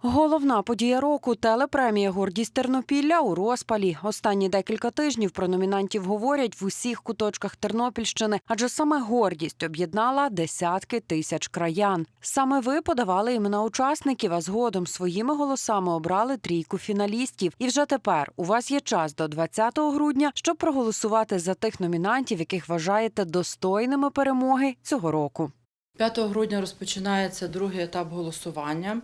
Головна подія року телепремія Гордість Тернопілля у розпалі. Останні декілька тижнів про номінантів говорять в усіх куточках Тернопільщини, адже саме гордість об'єднала десятки тисяч краян. Саме ви подавали імена учасників, а згодом своїми голосами обрали трійку фіналістів. І вже тепер у вас є час до 20 грудня, щоб проголосувати за тих номінантів, яких вважаєте достойними перемоги цього року. 5 грудня розпочинається другий етап голосування.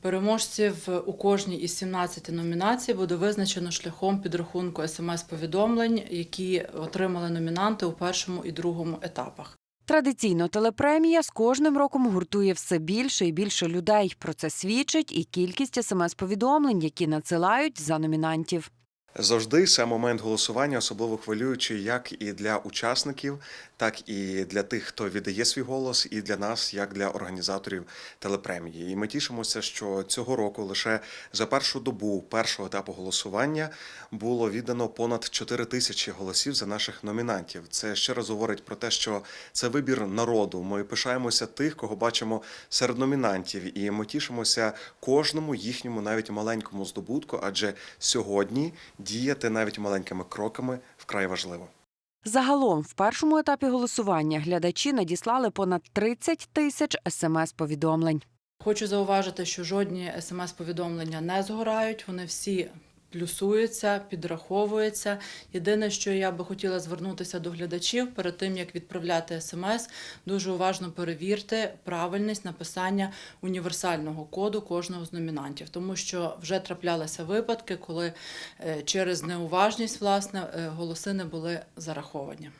Переможців у кожній із 17 номінацій буде визначено шляхом підрахунку смс-повідомлень, які отримали номінанти у першому і другому етапах. Традиційно телепремія з кожним роком гуртує все більше і більше людей. Про це свідчить і кількість смс-повідомлень, які надсилають за номінантів. Завжди сам момент голосування особливо хвилюючий як і для учасників, так і для тих, хто віддає свій голос, і для нас, як для організаторів телепремії. І ми тішимося, що цього року лише за першу добу першого етапу голосування було віддано понад 4 тисячі голосів за наших номінантів. Це ще раз говорить про те, що це вибір народу. Ми пишаємося тих, кого бачимо серед номінантів, і ми тішимося кожному їхньому, навіть маленькому здобутку, адже сьогодні діяти навіть маленькими кроками вкрай важливо. Загалом, в першому етапі голосування глядачі надіслали понад 30 тисяч смс-повідомлень. Хочу зауважити, що жодні смс-повідомлення не згорають, вони всі плюсуються, підраховується. Єдине, що я би хотіла звернутися до глядачів перед тим, як відправляти смс, дуже уважно перевірте правильність написання універсального коду кожного з номінантів, тому що вже траплялися випадки, коли е, через неуважність власне е, голоси не були зараховані.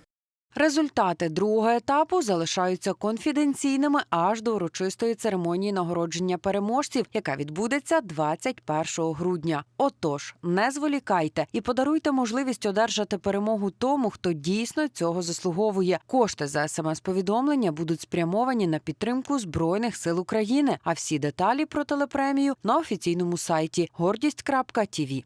Результати другого етапу залишаються конфіденційними аж до урочистої церемонії нагородження переможців, яка відбудеться 21 грудня. Отож, не зволікайте і подаруйте можливість одержати перемогу тому, хто дійсно цього заслуговує. Кошти за смс-повідомлення будуть спрямовані на підтримку збройних сил України. А всі деталі про телепремію на офіційному сайті гордість.тв.